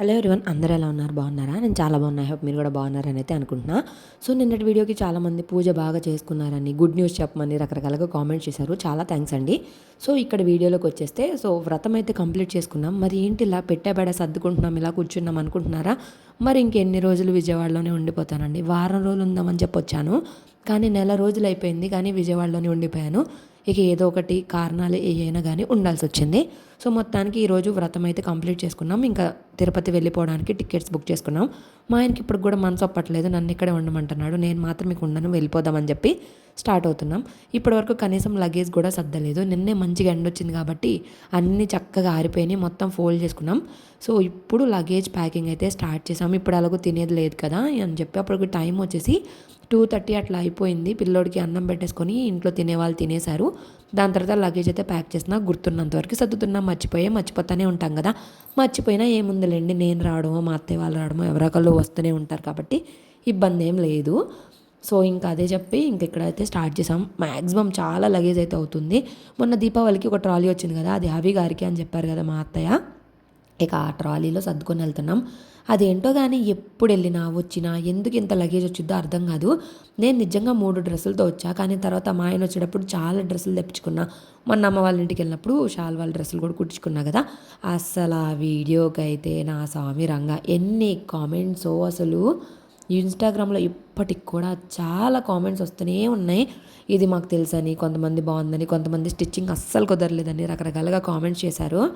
Hello everyone అందరూ ఎలా ఉన్నారు? బాగున్నారా? నేను చాలా బాగున్నా. హోప్ మీరు కూడా బాగున్నారని అయితే అనుకుంటున్నా. సో నిన్నటి వీడియోకి చాలామంది పూజ బాగా చేసుకున్నారని గుడ్ న్యూస్ చెప్పమని రకరకాలుగా కామెంట్స్ చేశారు. చాలా థ్యాంక్స్ అండి. సో ఇక్కడ వీడియోలోకి వచ్చేస్తే సో వ్రతం అయితే కంప్లీట్ చేసుకున్నాం. మరి ఏంటి ఇలా పెట్టేబెడ సర్దుకుంటున్నాం ఇలా కూర్చున్నాం అనుకుంటున్నారా? మరి ఇంకెన్ని రోజులు విజయవాడలోనే ఉండిపోతానండి. వారం రోజులు ఉందామని చెప్పొచ్చాను. కానీ నెల రోజులు అయిపోయింది కానీ విజయవాడలోనే ఉండిపోయాను. ఇక ఏదో ఒకటి కారణాలు ఏవైనా కానీ ఉండాల్సి వచ్చింది సో మొత్తానికి ఈరోజు వ్రతం అయితే కంప్లీట్ చేసుకున్నాం. ఇంకా తిరుపతి వెళ్ళిపోవడానికి టికెట్స్ బుక్ చేసుకున్నాం. మా ఆయనకి ఇప్పుడు కూడా మనసు ఒప్పట్లేదు. నన్ను ఇక్కడే ఉండమంటున్నాడు. నేను మాత్రం మీకు ఉండను వెళ్ళిపోదామని చెప్పి స్టార్ట్ అవుతున్నాం. ఇప్పటివరకు కనీసం లగేజ్ కూడా సర్దలేదు. నిన్నే మంచిగా ఎండ వచ్చింది కాబట్టి అన్నీ చక్కగా ఆరిపోయినాయి. మొత్తం ఫోల్డ్ చేసుకున్నాం. సో ఇప్పుడు లగేజ్ ప్యాకింగ్ అయితే స్టార్ట్ చేసాం. ఇప్పుడు అలాగో తినేది లేదు కదా అని చెప్పి అప్పటికి టైం వచ్చేసి టూ థర్టీ అట్లా అయిపోయింది. పిల్లోడికి అన్నం పెట్టేసుకొని ఇంట్లో తినేవాళ్ళు తినేశారు. దాని తర్వాత లగేజ్ అయితే ప్యాక్ చేసిన గుర్తున్నంత వరకు సర్దుతున్నా. మర్చిపోయే మర్చిపోతానే ఉంటాం కదా. మర్చిపోయినా ఏముందిలేండి. నేను రావడమో మా అత్తయ్య వాళ్ళు రావడమో ఎవరొకళ్ళు వస్తూనే ఉంటారు కాబట్టి ఇబ్బంది ఏం లేదు. సో ఇంకా అదే చెప్పి ఇంక ఇక్కడైతే స్టార్ట్ చేసాం. మ్యాక్సిమం చాలా లగేజ్ అయితే అవుతుంది. మొన్న దీపావళికి ఒక ట్రాలీ వచ్చింది కదా అది హవి గారికి అని చెప్పారు కదా మా అత్తయ్య. ఇక ఆ ట్రాలీలో సర్దుకొని వెళ్తున్నాం. అదేంటో కానీ ఎప్పుడు వెళ్ళినా వచ్చినా ఎందుకు ఇంత లగేజ్ వచ్చిద్దో అర్థం కాదు. నేను నిజంగా మూడు డ్రెస్సులతో వచ్చా కానీ తర్వాత మా ఆయన వచ్చేటప్పుడు చాలా డ్రెస్సులు తెప్పించుకున్నా. మొన్న అమ్మ వాళ్ళ ఇంటికి వెళ్ళినప్పుడు షాల్ వాళ్ళ డ్రెస్సులు కూడా కుట్టించుకున్నా కదా. అసలు ఆ వీడియోకి అయితే నా స్వామి రంగా. ఎన్ని కామెంట్స్ అసలు ఇన్స్టాగ్రామ్లో ఇప్పటికి కూడా చాలా కామెంట్స్ వస్తూనే ఉన్నాయి. ఇది మాకు తెలుసని కొంతమంది బాగుందని కొంతమంది స్టిచ్చింగ్ అస్సలు కుదరలేదని రకరకాలుగా కామెంట్స్ చేశారు.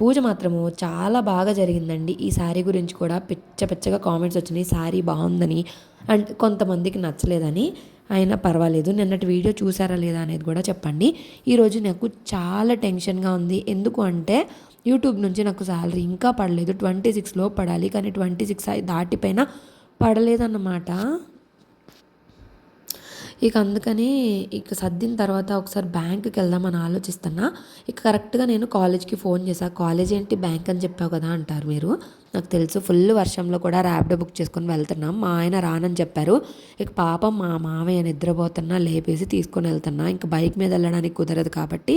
పూజ మాత్రము చాలా బాగా జరిగిందండి. ఈ శారీ గురించి కూడా పిచ్చ పిచ్చగా కామెంట్స్ వచ్చినాయి. శారీ బాగుందని అండ్ కొంతమందికి నచ్చలేదని అయినా పర్వాలేదు. నిన్నటి వీడియో చూసారా లేదా అనేది కూడా చెప్పండి. ఈరోజు నాకు చాలా టెన్షన్గా ఉంది. ఎందుకు అంటే యూట్యూబ్ నుంచి నాకు శాలరీ ఇంకా పడలేదు. ట్వంటీ సిక్స్లో పడాలి. కానీ ట్వంటీ సిక్స్ దాటిపోయినా పడలేదన్నమాట. ఇక అందుకని ఇక సర్దిన తర్వాత ఒకసారి బ్యాంకుకి వెళ్దామని ఆలోచిస్తున్నా. ఇక కరెక్ట్గా నేను కాలేజ్కి ఫోన్ చేశాను కాలేజ్ ఏంటి బ్యాంక్ అని చెప్పావు కదా అంటారు మీరు. నాకు తెలుసు ఫుల్ వర్షంలో కూడా ర్యాపిడో బుక్ చేసుకొని వెళ్తున్నాం. మా ఆయన రానని చెప్పారు. ఇక పాపం మా మామయ్య నిద్రపోతున్నా లేపేసి తీసుకొని వెళ్తున్నా. ఇంకా బైక్ మీద వెళ్ళడానికి కుదరదు కాబట్టి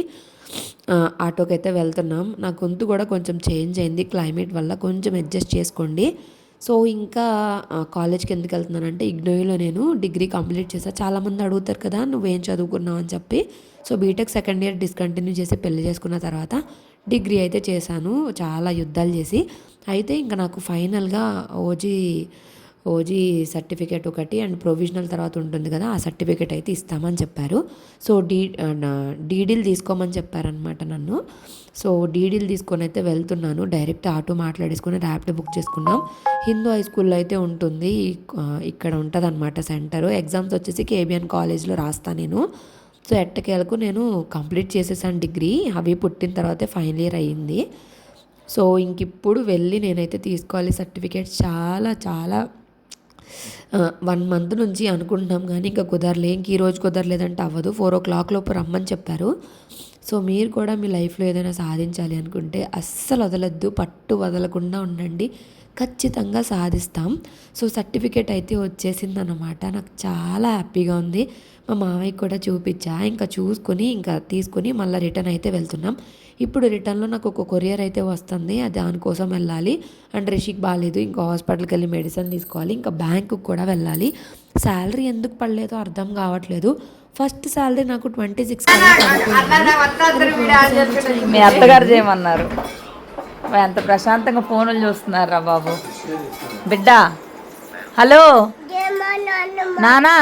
ఆటోకి అయితే వెళ్తున్నాం. నా గొంతు కూడా కొంచెం చేంజ్ అయింది. క్లైమేట్ వల్ల కొంచెం అడ్జస్ట్ చేసుకోండి. సో ఇంకా కాలేజ్కి ఎందుకు వెళ్తున్నానంటే ఇగ్నోయిలో నేను డిగ్రీ కంప్లీట్ చేశాను చాలామంది అడుగుతారు కదా నువ్వేం చదువుకున్నావు? అని చెప్పి. So BTech second year discontinue చేసి పెళ్ళి చేసుకున్న తర్వాత డిగ్రీ అయితే చేశాను. చాలా యుద్ధాలు చేసి. అయితే ఇంకా నాకు ఫైనల్గా ఓజీ ఓజీ సర్టిఫికేట్ ఒకటి అండ్ ప్రొవిజనల్ తర్వాత ఉంటుంది కదా ఆ సర్టిఫికేట్ అయితే ఇస్తామని చెప్పారు. సో డీ డీడీలు తీసుకోమని చెప్పారనమాట నన్ను. సో డీడీలు తీసుకొని అయితే వెళ్తున్నాను. డైరెక్ట్ ఆటో మాట్లాడేసుకుని ర్యాపిడ్ బుక్ చేసుకున్నాం. హిందూ హై స్కూల్లో అయితే ఉంటుంది. ఇక్కడ ఉంటుంది అనమాట సెంటర్. ఎగ్జామ్స్ వచ్చేసి కేబిఎన్ కాలేజ్లో రాస్తాను నేను. సో ఎట్టకేలకు నేను కంప్లీట్ చేసేసాను డిగ్రీ. అవి పుట్టిన తర్వాతే ఫైనల్ ఇయర్ అయ్యింది సో ఇంక ఇప్పుడు వెళ్ళి నేనైతే తీసుకోవాలి సర్టిఫికేట్. చాలా చాలా వన్ మంత్ నుంచి అనుకుంటున్నాం కానీ ఇంకా కుదరలే. ఇంక ఈరోజు కుదరలేదంటే అవ్వదు. ఫోర్ ఓ క్లాక్ లోపు రమ్మని చెప్పారు. సో మీరు కూడా మీ లైఫ్లో ఏదైనా సాధించాలి అనుకుంటే అస్సలు వదలద్దు. పట్టు వదలకుండా ఉండండి. ఖచ్చితంగా సాధిస్తాం సో సర్టిఫికేట్ అయితే వచ్చేసింది అనమాట నాకు చాలా హ్యాపీగా ఉంది మా మామయ్యకి కూడా చూపించా ఇంకా చూసుకొని ఇంకా తీసుకొని మళ్ళీ రిటర్న్ అయితే వెళ్తున్నాం ఇప్పుడు రిటర్న్లో నాకు ఒక కొరియర్ అయితే వస్తుంది దానికోసం వెళ్ళాలి అండ్ రిషిక్ బాగాలేదు ఇంకా హాస్పిటల్కి వెళ్ళి మెడిసిన్ తీసుకోవాలి ఇంకా బ్యాంకుకి కూడా వెళ్ళాలి శాలరీ ఎందుకు పడలేదో అర్థం కావట్లేదు ఫస్ట్ శాలరీ నాకు ట్వంటీ సిక్స్ మీ అత్తగారు చేయమన్నారు ఎంత ప్రశాంతంగా ఫోన్లు చూస్తున్నారా బాబు? బిడ్డ హలో? నానా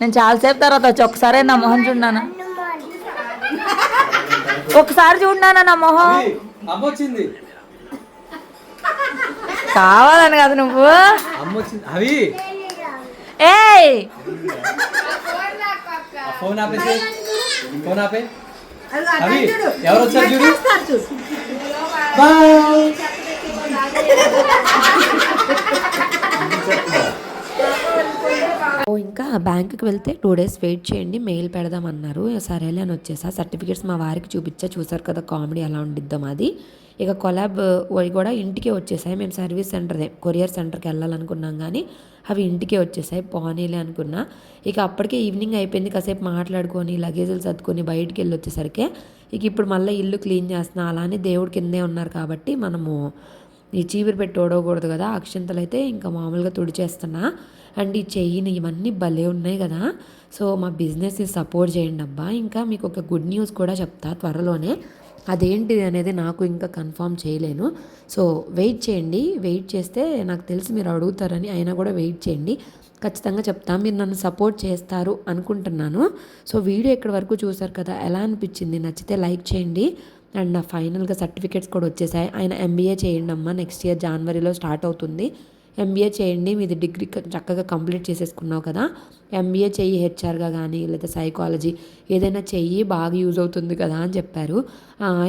నేను చాలాసేపు తర్వాత వచ్చి. ఒకసారి నా మొహం చూడనా ఒకసారి చూడనా నా మొహం. కావాలని కదా నువ్వు. అవి. ఏయ్! ఫోన్ ఆపేసి. ఫోన్ ఆపే. అవి ఎవరు వచ్చారు చూడు. బాయ్ ఓ ఇంకా బ్యాంకుకి వెళ్తే టూ డేస్ వెయిట్ చేయండి మెయిల్ పెడదామన్నారు. సరేలే అని వచ్చేసా. సర్టిఫికేట్స్ మా వారికి చూపించా. చూసారు కదా కామెడీ ఎలా ఉండిద్దాం మాది. ఇక కొలాబ్ కూడా ఇంటికి వచ్చేసాయి. మేము సర్వీస్ సెంటర్దే కొరియర్ సెంటర్కి వెళ్ళాలనుకున్నాం కానీ అవి ఇంటికే వచ్చేసాయి. పోనీలే అనుకున్నా. ఇక అప్పటికే ఈవినింగ్ అయిపోయింది. కాసేపు మాట్లాడుకొని లగేజీలు సర్దుకొని బయటికి వెళ్ళి వచ్చేసరికి ఇక ఇప్పుడు మళ్ళీ ఇల్లు క్లీన్ చేస్తున్నా. అలానే దేవుడి కిందే ఉన్నారు కాబట్టి మనము ఈ చీపురు పెట్టి ఓడవకూడదు కదా. అక్షంతలు అయితే ఇంకా మామూలుగా తుడిచేస్తున్నా. అండ్ ఈ చెయ్యిని ఇవన్నీ భలే ఉన్నాయి కదా. సో మా బిజినెస్ని సపోర్ట్ చేయండి అబ్బా. ఇంకా మీకు ఒక గుడ్ న్యూస్ కూడా చెప్తా త్వరలోనే. అదేంటిది అనేది నాకు ఇంకా కన్ఫర్మ్ చేయలేను. సో వెయిట్ చేయండి. వెయిట్ చేస్తే నాకు తెలిసి మీరు అడుగుతారని అయినా కూడా వెయిట్ చేయండి. ఖచ్చితంగా చెప్తా. మీరు నన్ను సపోర్ట్ చేస్తారు అనుకుంటున్నాను. సో వీడియో ఎక్కడి వరకు చూసారు కదా. ఎలా అనిపించింది? నచ్చితే లైక్ చేయండి. అండ్ నా ఫైనల్గా సర్టిఫికేట్స్ కూడా వచ్చేసాయి. ఆయన ఎంబీఏ చేయండి అమ్మా. నెక్స్ట్ ఇయర్ జనవరిలో స్టార్ట్ అవుతుంది. ఎంబీఏ చేయండి. మీది డిగ్రీ చక్కగా కంప్లీట్ చేసేసుకున్నావు కదా. ఎంబీఏ చెయ్యి హెచ్ఆర్గా కానీ లేదా సైకాలజీ ఏదైనా చెయ్యి బాగా యూజ్ అవుతుంది కదా అని చెప్పారు.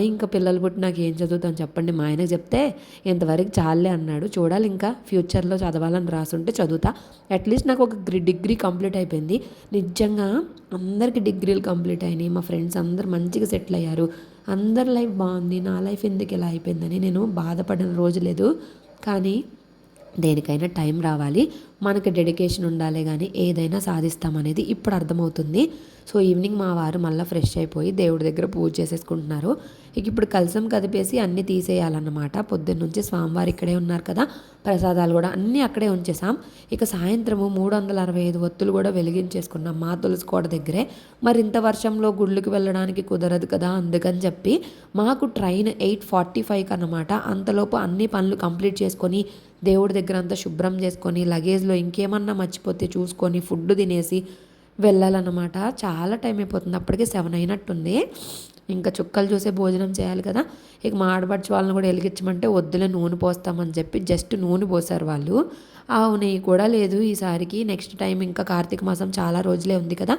ఇంకా పిల్లలు పుట్టి నాకు ఏం చదువుతాను చెప్పండి మా ఆయనకు చెప్తే ఇంతవరకు చాలే అన్నాడు. చూడాలి ఇంకా ఫ్యూచర్లో చదవాలని రాసుంటే చదువుతా. అట్లీస్ట్ నాకు ఒక డిగ్రీ కంప్లీట్ అయిపోయింది. నిజంగా అందరికీ డిగ్రీలు కంప్లీట్ అయినాయి. మా ఫ్రెండ్స్ అందరు మంచిగా సెటిల్ అయ్యారు. అందరి లైఫ్ బాగుంది. నా లైఫ్ ఎందుకు ఇలా అయిపోయిందని నేను బాధపడిన రోజు లేదు. కానీ దేనికైనా టైం రావాలి. మనకి డెడికేషన్ ఉండాలి కానీ ఏదైనా సాధిస్తామనేది ఇప్పుడు అర్థమవుతుంది. సో ఈవినింగ్ మా వారు మళ్ళీ ఫ్రెష్ అయిపోయి దేవుడి దగ్గర పూజ చేసేసుకుంటున్నారు. ఇక ఇప్పుడు కలసం కదిపేసి అన్నీ తీసేయాలన్నమాట. పొద్దున్న నుంచి స్వామివారు ఇక్కడే ఉన్నారు కదా. ప్రసాదాలు కూడా అన్నీ అక్కడే ఉంచేసాం ఇక సాయంత్రము మూడు వందల అరవై ఐదు ఒత్తులు కూడా వెలిగించేసుకున్నాం మా తులసికోట దగ్గరే. మరి ఇంత వర్షంలో గుళ్ళకి వెళ్ళడానికి కుదరదు కదా అందుకని చెప్పి మాకు ట్రైన్ ఎయిట్ ఫార్టీ ఫైవ్కి అన్నమాట అంతలోపు అన్ని పనులు కంప్లీట్ చేసుకొని దేవుడి దగ్గర అంతా శుభ్రం చేసుకొని లగేజ్లో ఇంకేమన్నా మర్చిపోతే చూసుకొని ఫుడ్ తినేసి వెళ్ళాలన్నమాట. చాలా టైం అయిపోతుంది. అప్పటికే సెవెన్ అయినట్టుంది. ఇంకా చుక్కలు చూసే భోజనం చేయాలి కదా. ఇక మా వాళ్ళని కూడా వెలిగించమంటే వద్దులే నూనె పోస్తామని చెప్పి జస్ట్ నూనె పోసారు వాళ్ళు. ఆ నెయ్యి కూడా లేదు ఈసారికి. నెక్స్ట్ టైం ఇంకా కార్తీక మాసం చాలా రోజులే ఉంది కదా.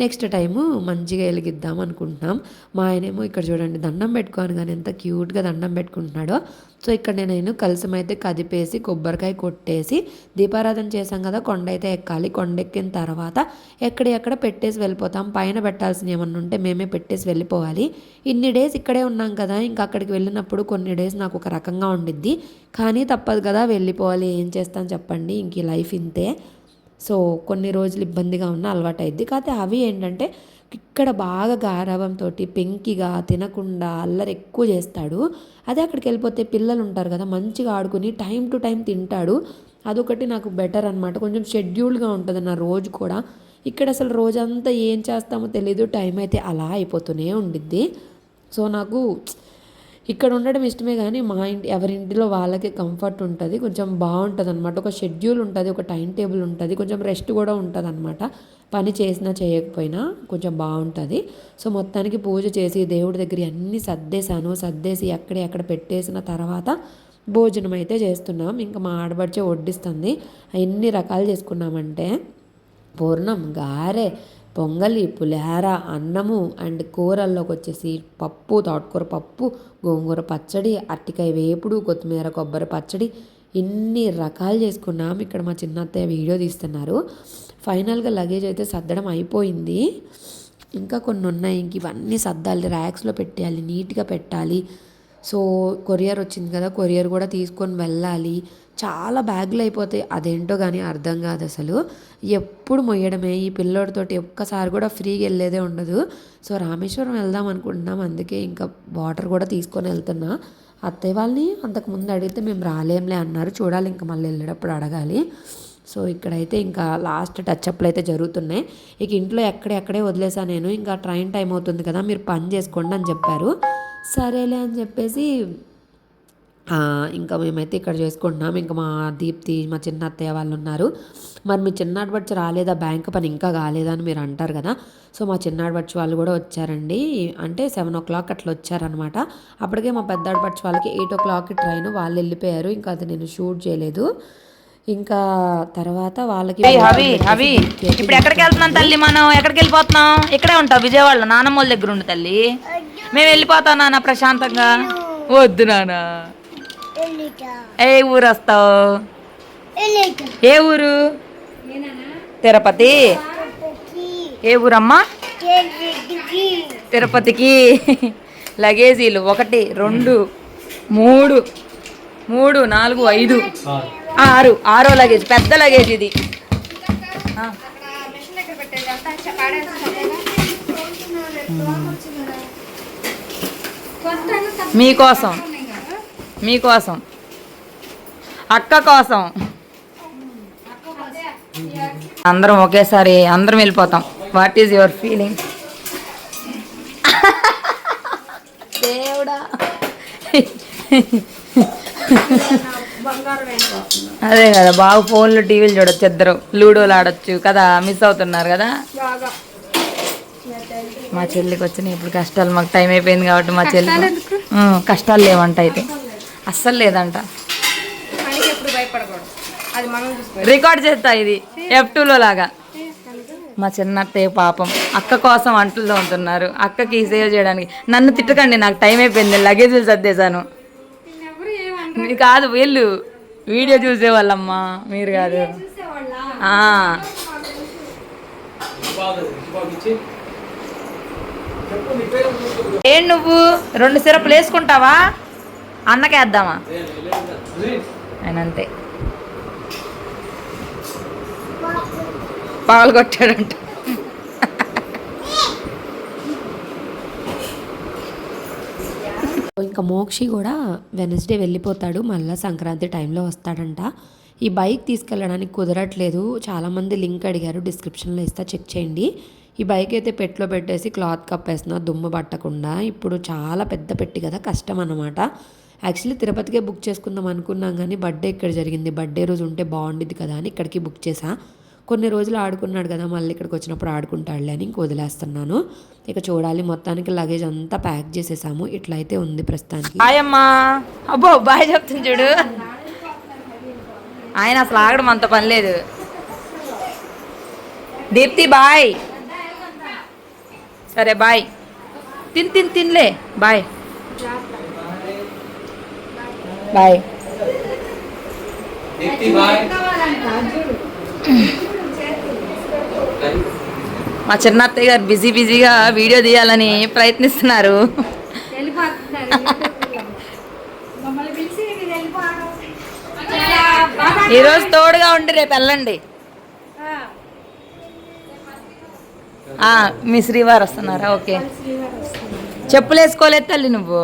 నెక్స్ట్ టైము మంచిగా వెలిగిద్దాం అనుకుంటున్నాం. మా ఆయనేమో ఇక్కడ చూడండి దండం పెట్టుకోను కానీ ఎంత క్యూట్గా దండం పెట్టుకుంటున్నాడో. సో ఇక్కడ నేను కలసం అయితే కదిపేసి కొబ్బరికాయ కొట్టేసి దీపారాధన చేశాం కదా కొండ అయితే ఎక్కాలి. కొండ ఎక్కిన తర్వాత ఎక్కడ ఎక్కడ పెట్టేసి వెళ్ళిపోతాం. పైన పెట్టాల్సిన ఏమన్నా ఉంటే మేమే పెట్టేసి వెళ్ళిపోవాలి. ఇన్ని డేస్ ఇక్కడే ఉన్నాం కదా ఇంకా అక్కడికి వెళ్ళినప్పుడు కొన్ని డేస్ నాకు ఒక రకంగా ఉండిద్ది. కానీ తప్పదు కదా వెళ్ళిపోవాలి ఏం చేస్తాను చెప్పండి. ఇంక ఈ లైఫ్ ఇంతే. సో కొన్ని రోజులు ఇబ్బందిగా ఉన్న అలవాటు అయింది కాకపోతే అవి ఏంటంటే ఇక్కడ బాగా గారాభంతో పెంకిగా తినకుండా అల్లరి ఎక్కువ చేస్తాడు. అదే అక్కడికి వెళ్ళిపోతే పిల్లలు ఉంటారు కదా మంచిగా ఆడుకుని టైం టు టైం తింటాడు. అదొకటి నాకు బెటర్ అనమాట కొంచెం షెడ్యూల్గా ఉంటుంది నా రోజు కూడా. ఇక్కడ అసలు రోజంతా ఏం చేస్తామో తెలీదు. టైం అయితే అలా అయిపోతూనే ఉండిద్ది. సో నాకు ఇక్కడ ఉండడం ఇష్టమే కానీ మా ఇంటి ఎవరింటిలో వాళ్ళకి కంఫర్ట్ ఉంటుంది. కొంచెం బాగుంటుంది అనమాట ఒక షెడ్యూల్ ఉంటుంది ఒక టైం టేబుల్ ఉంటుంది. కొంచెం రెస్ట్ కూడా ఉంటుంది అనమాట పని చేసినా చేయకపోయినా కొంచెం బాగుంటుంది. సో మొత్తానికి పూజ చేసి దేవుడి దగ్గర అన్నీ సర్దేశాను. సర్దేసి ఎక్కడే అక్కడ పెట్టేసిన తర్వాత భోజనం అయితే చేస్తున్నాం. ఇంకా మా ఆడబడిచే వడ్డిస్తుంది. ఎన్ని రకాలు చేసుకున్నామంటే పూర్ణం గారె పొంగలి పులిహార అన్నము అండ్ కూరల్లోకి వచ్చేసి పప్పు తోటకూర పప్పు గోంగూర పచ్చడి అరటికాయ వేపుడు కొత్తిమీర కొబ్బరి పచ్చడి ఇన్ని రకాలు చేసుకున్నాం. ఇక్కడ మా చిన్న అత్తయ్య వీడియో తీస్తున్నారు. ఫైనల్గా లగేజ్ అయితే సర్దడం అయిపోయింది. ఇంకా కొన్ని ఉన్నాయి ఇంక ఇవన్నీ సర్దాలి. ర్యాక్స్లో పెట్టేయాలి. నీట్గా పెట్టాలి. సో కొరియర్ వచ్చింది కదా కొరియర్ కూడా తీసుకొని వెళ్ళాలి. చాలా బ్యాగులు అయిపోతాయి. అదేంటో కానీ అర్థం కాదు అసలు. ఎప్పుడు మొయ్యడమే. ఈ పిల్లోడితోటి ఒక్కసారి కూడా ఫ్రీగా వెళ్ళేదే ఉండదు. సో రామేశ్వరం వెళ్దాం అనుకుంటున్నాం. అందుకే ఇంకా వాటర్ కూడా తీసుకొని వెళ్తున్నా. అత్తయ్య వాళ్ళని అంతకుముందు అడిగితే మేము రాలేంలే అన్నారు. చూడాలి ఇంకా మళ్ళీ వెళ్ళేటప్పుడు అడగాలి. సో ఇక్కడైతే ఇంకా లాస్ట్ టచ్అప్లు అయితే జరుగుతున్నాయి. ఇక ఇంట్లో ఎక్కడెక్కడే వదిలేసా నేను. ఇంకా ట్రైన్ టైం అవుతుంది కదా మీరు పని చేసుకోండి అని చెప్పారు. సరేలే అని చెప్పేసి ఇంకా మేమైతే ఇక్కడ చేసుకుంటున్నాం. ఇంకా మా దీప్తి మా చిన్న అత్తయ్య వాళ్ళు ఉన్నారు. మరి మీ చిన్నాడు బడ్చి రాలేదా? బ్యాంక్ పని ఇంకా కాలేదా అని మీరు అంటారు కదా. సో మా చిన్నాడు బడ్చి వాళ్ళు కూడా వచ్చారండి. అంటే సెవెన్ ఓ క్లాక్ అట్లా వచ్చారనమాట అప్పటికే మా పెద్దాడు బడ్చి వాళ్ళకి ఎయిట్ ఓ క్లాక్కి ట్రైన్ వాళ్ళు వెళ్ళిపోయారు. ఇంకా అది నేను షూట్ చేయలేదు. ఇంకా తర్వాత వాళ్ళకి హవి హవి ఇప్పుడు ఎక్కడికి వెళ్తున్నాం తల్లి మనం? ఎక్కడికి వెళ్ళిపోతున్నాం? ఇక్కడే ఉంటావు విజయవాడలో. నానమ్మ వాళ్ళ దగ్గర ఉండు తల్లి. మేము వెళ్ళిపోతాం నాన్న ప్రశాంతంగా. వద్దు నాన్న. ఏ ఊరు వస్తావు? ఏ ఊరు? తిరుపతి. ఏ ఊరమ్మా? తిరుపతికి. లగేజీలు ఒకటి రెండు మూడు మూడు నాలుగు ఐదు. ఆరు ఆరో లగేజ్ పెద్ద లగేజ్ ఇది. మీకోసం. మీకోసం. అక్క కోసం. అందరం ఒకేసారి అందరం వెళ్ళిపోతాం. వాట్ ఈజ్ యువర్ ఫీలింగ్ దేవుడా. అదే కదా బాగా ఫోన్లు టీవీలు చూడొచ్చు ఇద్దరు లూడోలు ఆడొచ్చు కదా మిస్ అవుతున్నారు కదా. మా చెల్లికి వచ్చిన ఇప్పుడు కష్టాలు మాకు టైం అయిపోయింది కాబట్టి మా చెల్లి కష్టాలు లేవంట అయితే. అస్సలు లేదంట. రికార్డ్ చేస్తా ఇది ఎఫ్ టూలో లాగా. మా చిన్నత్తయ్య పాపం అక్క కోసం అంటుల్లో ఉంటున్నారు. అక్కకి సేవ్ చేయడానికి. నన్ను తిట్టకండి నాకు టైం అయిపోయింది లగేజీలు సర్దేశాను. మీరు కాదు వీళ్ళు. వీడియో చూసేవాళ్ళమ్మా. మీరు కాదు. ఏం నువ్వు? రెండు సిరప్లు వేసుకుంటావా? అన్నకేద్దామా. ఆయన అంతే. పగలు కొట్టాడంట. ఇంకా మోక్షి కూడా వెనస్డే వెళ్ళిపోతాడు. మళ్ళీ సంక్రాంతి టైంలో వస్తాడంట. ఈ బైక్ తీసుకెళ్ళడానికి కుదరట్లేదు. చాలామంది లింక్ అడిగారు. డిస్క్రిప్షన్లో ఇస్తా చెక్ చేయండి. ఈ బైక్ అయితే పెట్లో పెట్టేసి క్లాత్ కప్పేస్తున్నా దుమ్ము పట్టకుండా. ఇప్పుడు చాలా పెద్ద పెట్టి కదా కష్టం అన్నమాట. యాక్చువల్లీ తిరుపతికే బుక్ చేసుకుందాం అనుకున్నాం కానీ బర్త్డే ఇక్కడ జరిగింది. బర్త్డే రోజు ఉంటే బాగుండిద్ది కదా అని ఇక్కడికి బుక్ చేసా. కొన్ని రోజులు ఆడుకున్నాడు కదా మళ్ళీ ఇక్కడికి వచ్చినప్పుడు ఆడుకుంటాడులే అని ఇంక వదిలేస్తున్నాను. ఇక చూడాలి మొత్తానికి లగేజ్ అంతా ప్యాక్ చేసేసాము. ఇట్లయితే ఉంది ప్రస్తుతానికి. బాయ్ అమ్మా. అబ్బో బాయ్ చెప్తుంది చూడు. ఆయన అసలు ఆగడం అంత పని లేదు. దీప్తి బాయ్. సరే బాయ్. తిన్ తిన్ తిన్లే. బాయ్. బాయ్. దీప్తి బాయ్. మా చిన్న అత్తయ్య గారు బిజీ బిజీగా వీడియో తీయాలని ప్రయత్నిస్తున్నారు. ఈరోజు తోడుగా ఉండి రేపు వెళ్ళండి. మీ శ్రీవారు వస్తున్నారా? ఓకే. చెప్పులు వేసుకోలేదు తల్లి నువ్వు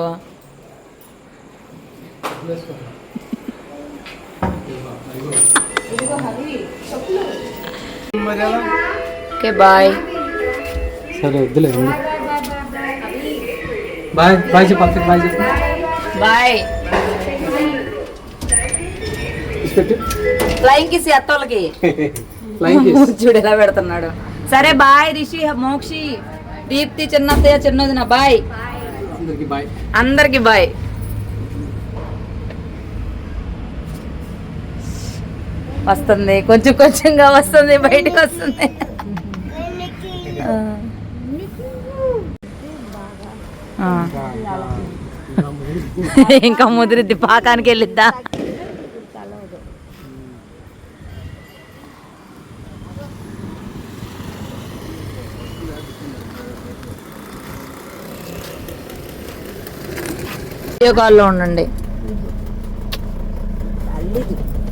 మరి ఎలా? Okay bye. సరే వద్దులే. బాయ్. బాయ్ చెప్పు బాయ్ చెప్పు. బాయ్. కిసి అత్తోళ్ళకి. చూడు ఎలా పెడుతున్నాడు. సరే బాయ్ రిషి మోక్షి దీప్తి చిన్నత్తయ్య చిన్నదిన బాయ్. అందరికి బాయ్. అందరికి బాయ్. వస్తుంది కొంచెం కొంచెంగా వస్తుంది బయటకు వస్తుంది ఆ. ఆ. ఇంకా ముదిరిద్ది పాకానికి వెళ్ళిద్దా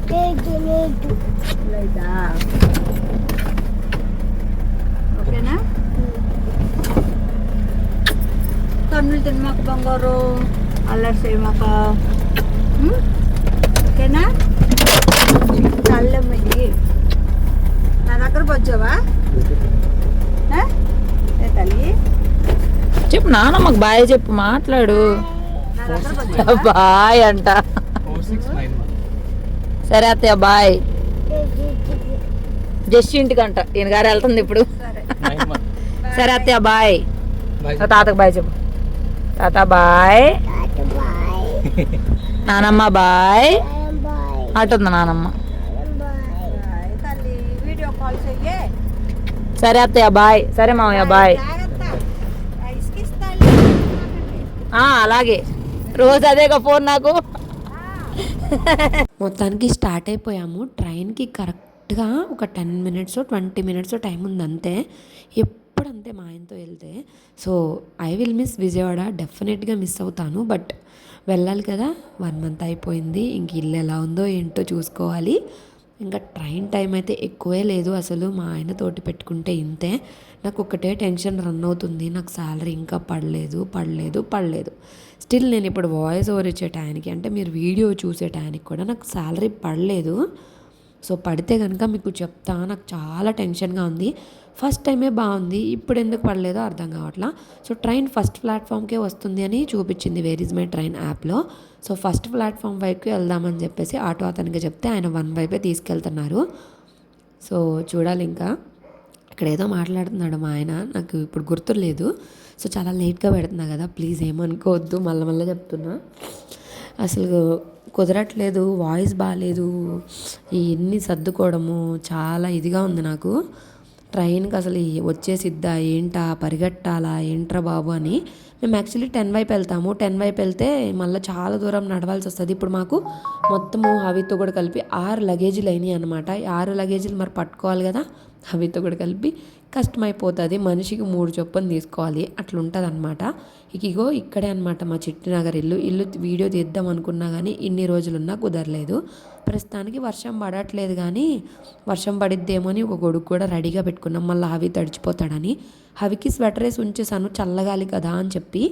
వీడియో కాల్లో ఉండండి ఓకేనా కన్నులు తినమాక బంగారు అల్లరి చేయమాక? ఓకేనా? చల్లమ్మయ్యి నా దగ్గరకు వచ్చావా? తల్లి? చెప్పు నాన్నమ్మకు బాయ్ చెప్పు మాట్లాడు. బాయ్ అంట ఫోర్ సిక్స్ నైన్ వన్ సరే అత్తయ్య బాయ్. జస్ట్ ఇంటికంట ఈయన గారు వెళ్తుంది ఇప్పుడు. సరే అత్తయ్య బాయ్. తాతకు బాయ్ చెప్పు. తాత బాయ్. నానమ్మ బాయ్. అటుంది నానమ్మ? బాయ్ తల్లి వీడియో కాల్ చెయ్యే సరే అత్తయ్య బాయ్. సరే మామయ్య బాయ్. అలాగే. రోజు అదేగా ఫోన్ నాకు. మొత్తానికి స్టార్ట్ అయిపోయాము. ట్రైన్కి కరెక్ట్గా ఒక ten minutes twenty minutes time ఉంది అంతే. ఎప్పుడు అంతే మా ఆయనతో వెళ్తే. So I will miss Vijayawada. డెఫినెట్గా మిస్ అవుతాను. బట్ వెళ్ళాలి కదా. వన్ మంత్ అయిపోయింది. ఇంక ఇల్లు ఎలా ఉందో ఏంటో చూసుకోవాలి. ఇంకా ట్రైన్ టైం అయితే ఎక్కువే లేదు అసలు. మా ఆయన తోటి పెట్టుకుంటే ఇంతే. నాకు ఒకటే టెన్షన్ రన్ అవుతుంది. నాకు శాలరీ ఇంకా పడలేదు పడలేదు పడలేదు. స్టిల్ నేను ఇప్పుడు వాయిస్ ఓవర్ ఇచ్చే టైంకి అంటే మీరు వీడియో చూసే టైంకి కూడా నాకు శాలరీ పడలేదు. సో పడితే కనుక మీకు చెప్తా నాకు చాలా టెన్షన్గా ఉంది. ఫస్ట్ టైమే బాగుంది ఇప్పుడు ఎందుకు పడలేదో అర్థం కావట్లా. సో ట్రైన్ ఫస్ట్ ప్లాట్ఫామ్కే వస్తుంది అని చూపించింది వేర్ ఇస్ మై ట్రైన్ యాప్లో సో ఫస్ట్ ప్లాట్ఫామ్ వైపుకి వెళ్దామని చెప్పేసి ఆటో అతనికి చెప్తే ఆయన వన్ వైపే తీసుకెళ్తున్నారు. సో చూడాలి ఇంకా. ఇక్కడ ఏదో మాట్లాడుతున్నాడు మా ఆయన నాకు ఇప్పుడు గుర్తులేదు. సో చాలా లేట్గా పెడుతున్నా కదా ప్లీజ్ ఏమనుకోవద్దు మళ్ళీ మళ్ళీ చెప్తున్నా. అసలు కుదరట్లేదు వాయిస్ బాగాలేదు ఇవన్నీ సర్దుకోవడము చాలా ఇదిగా ఉంది నాకు. ట్రైన్కి అసలు వచ్చేసిద్దా ఏంటా పరిగెట్టాలా ఏంట్రా బాబు అని. మేము యాక్చువల్లీ టెన్ వైపు వెళ్తాము. టెన్ వైపు వెళ్తే మళ్ళీ చాలా దూరం నడవాల్సి వస్తుంది. ఇప్పుడు మాకు మొత్తము అవితో కూడా కలిపి ఆరు లగేజీలు అయినాయి అనమాట ఆరు లగేజీలు మరి పట్టుకోవాలి కదా అవితో కూడా కలిపి కష్టమైపోతుంది మనిషికి మూడు చొప్పున తీసుకోవాలి అట్లుంటుంది అనమాట ఇగో ఇక్కడే అనమాట మా చిట్టినగర్ ఇల్లు. ఇల్లు వీడియో తీద్దాం అనుకున్నా కానీ ఇన్ని రోజులున్నా కుదరలేదు. ప్రస్తుతానికి వర్షం పడట్లేదు కానీ వర్షం పడిద్దేమో అని ఒక గొడుగు కూడా రెడీగా పెట్టుకున్నాం. మళ్ళీ హవి తడిచిపోతాడని. హవికి స్వెటర్ వేసి ఉంచేసాను చల్లగాలి కదా అని చెప్పి.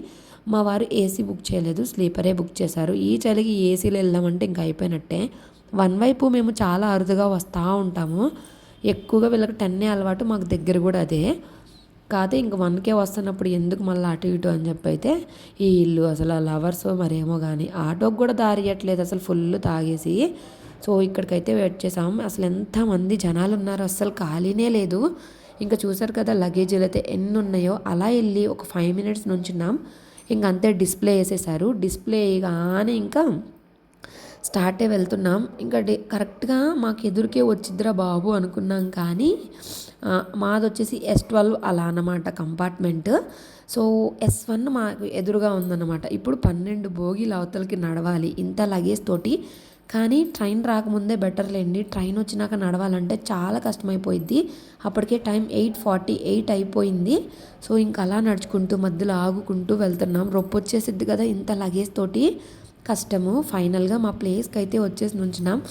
మా వారు ఏసీ బుక్ చేయలేదు స్లీపరే బుక్ చేశారు. ఈ చలికి ఏసీలో వెళ్దామంటే ఇంకా అయిపోయినట్టే. వన్ వైపు మేము చాలా అరుదుగా వస్తూ ఉంటాము. ఎక్కువగా వీళ్ళకి టెన్నే అలవాటు మాకు దగ్గర కూడా అదే. కాదే ఇంక వన్కే వస్తున్నప్పుడు ఎందుకు మళ్ళీ అటు ఇటు అని చెప్పి అయితే ఈ ఇల్లు అసలు లవర్స్ మరేమో కానీ ఆటోకి కూడా దారి ఇవ్వట్లేదు అసలు ఫుల్ తాగేసి. సో ఇక్కడికైతే వెయిట్ చేసాం అసలు ఎంతమంది జనాలు ఉన్నారు అసలు ఖాళీనే లేదు. ఇంకా చూసారు కదా లగేజీలు అయితే ఎన్ని ఉన్నాయో అలా వెళ్ళి ఒక ఫైవ్ మినిట్స్ నుంచున్నాం. ఇంక అంతే డిస్ప్లే వేసేసారు. డిస్ప్లే కానీ ఇంకా స్టార్టే వెళ్తున్నాం. ఇంకా డే కరెక్ట్గా మాకు ఎదురుకే వచ్చిద్దిరా బాబు అనుకున్నాం కానీ మాది వచ్చేసి ఎస్ ట్వెల్వ్ అలా అన్నమాట కంపార్ట్మెంట్. సో ఎస్ వన్ మాకు ఎదురుగా ఉందన్నమాట. ఇప్పుడు పన్నెండు భోగిలు అవతలకి నడవాలి ఇంత లగేజ్ తోటి. కానీ ట్రైన్ రాకముందే బెటర్ లేండి. ట్రైన్ వచ్చినాక నడవాలంటే చాలా కష్టమైపోయింది అప్పటికే టైం ఎయిట్ ఫార్టీ ఎయిట్ అయిపోయింది. సో ఇంకా అలా నడుచుకుంటూ మధ్యలో ఆగుకుంటూ వెళ్తున్నాం. రొప్పొచ్చేసిద్ది కదా ఇంత లగేజ్ తోటి. కష్టము. ఫైనల్గా మా ప్లేస్కి అయితే వచ్చేసి నుంచినాం.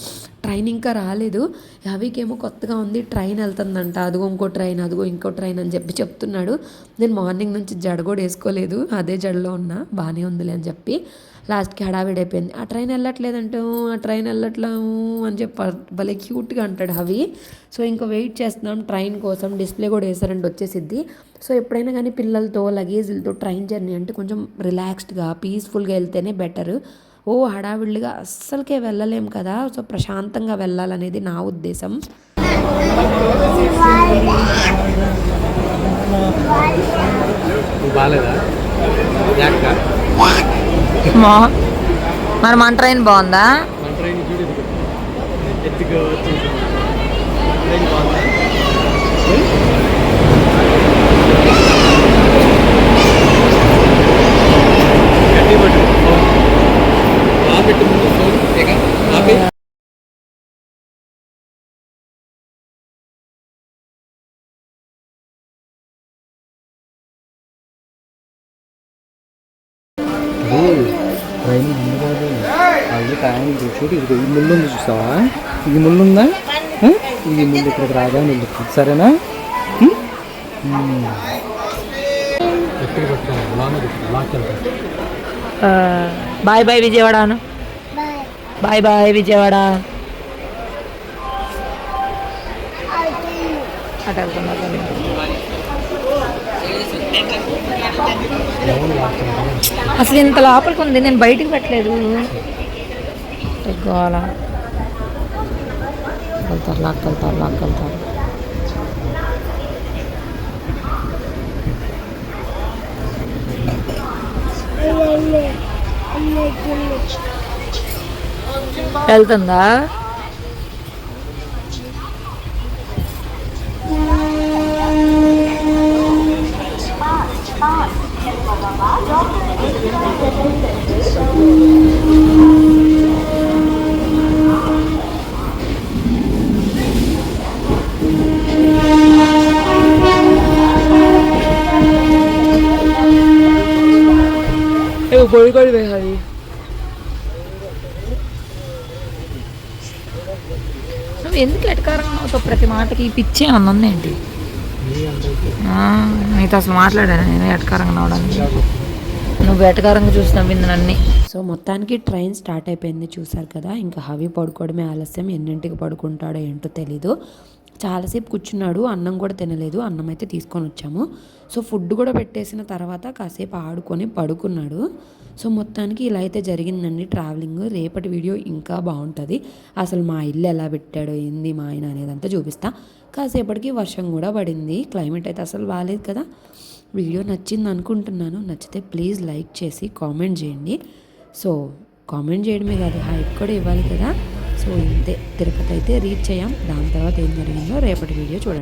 ట్రైన్ ఇంకా రాలేదు. అవికేమో కొత్తగా ఉంది ట్రైన్ వెళ్తుందంట. అదిగో ఇంకో ట్రైన్ అదిగో ఇంకో ట్రైన్ అని చెప్పి చెప్తున్నాడు. నేను మార్నింగ్ నుంచి జడ కూడా వేసుకోలేదు. అదే జడలో ఉన్నా. బాగానే ఉందిలే అని చెప్పి. లాస్ట్కి హడావిడి అయిపోయింది. ఆ ట్రైన్ వెళ్ళట్లేదంటే ఆ ట్రైన్ వెళ్ళట్లేము అని చెప్పి భలే క్యూట్గా అంటాడు అవి సో ఇంకా వెయిట్ చేస్తున్నాం ట్రైన్ కోసం. డిస్ప్లే కూడా వేసారండి వచ్చేసిద్ది. సో ఎప్పుడైనా కానీ పిల్లలతో లగేజీలతో ట్రైన్ జర్నీ అంటే కొంచెం రిలాక్స్డ్గా పీస్ఫుల్గా వెళ్తేనే బెటర్. ఓ హడావిడిగా అస్సలకే వెళ్ళలేం కదా. సో ప్రశాంతంగా వెళ్ళాలనేది నా ఉద్దేశం. బాగాలేదా మా మరి మన ట్రైన్ బాగుందా? ఎత్తుకోవచ్చు ట్రైన్ బాగుందా? చూడు ఇది ఈ ముళ్ళు ఉంది చూస్తావా ఈ ముళ్ళు ఉందా? ఈ ముళ్ళు ఇక్కడికి రాగా నిల్లు సరేనా? బాయ్ బాయ్ విజయవాడ అను బాయ్ బాయ్ విజయవాడ. అటు అసలు ఇంత లోపలికి ఉంది నేను బయటికి పెట్టలేదు. గోల వెళ్తారు లాక్కెళ్తారు లాక్కెళ్తారు వెళ్తుందా? కోడి పోయింది నువ్వు ఎందుకు ఎటకారంగా అవుతావు? ప్రతి మాటకి పిచ్చే ఉంది ఏంటి? నీతో అసలు మాట్లాడాను నేను ఎటకారంగా అవడానికి. నువ్వు వేటకారంగా చూసి నవ్విందనన్నీ సో మొత్తానికి ట్రైన్ స్టార్ట్ అయిపోయింది చూసారు కదా? ఇంకా హవి పడుకోవడమే ఆలస్యం. ఎన్నింటికి పడుకుంటాడో ఏంటో తెలీదు. చాలాసేపు కూర్చున్నాడు. అన్నం కూడా తినలేదు. అన్నం అయితే తీసుకొని వచ్చాము. సో ఫుడ్ కూడా పెట్టేసిన తర్వాత కాసేపు ఆడుకొని పడుకున్నాడు. సో మొత్తానికి ఇలా అయితే జరిగిందండి ట్రావెలింగ్. రేపటి వీడియో ఇంకా బాగుంటుంది. అసలు మా ఇల్లు ఎలా పెట్టాడో ఏంది మా ఆయన అనేదంతా చూపిస్తా. కాసేపటికి వర్షం కూడా పడింది. క్లైమేట్ అయితే అసలు బాగాలేదు కదా. వీడియో నచ్చింది అనుకుంటున్నాను. నచ్చితే ప్లీజ్ లైక్ చేసి కామెంట్ చేయండి. సో కామెంట్ చేయడమే కాదు హైప్ కూడా ఇవ్వాలి కదా. సో ఇంతే. తిరుపతి అయితే రీచ్ అయ్యాం. దాని తర్వాత ఏం జరిగిందో రేపటి వీడియో చూడండి.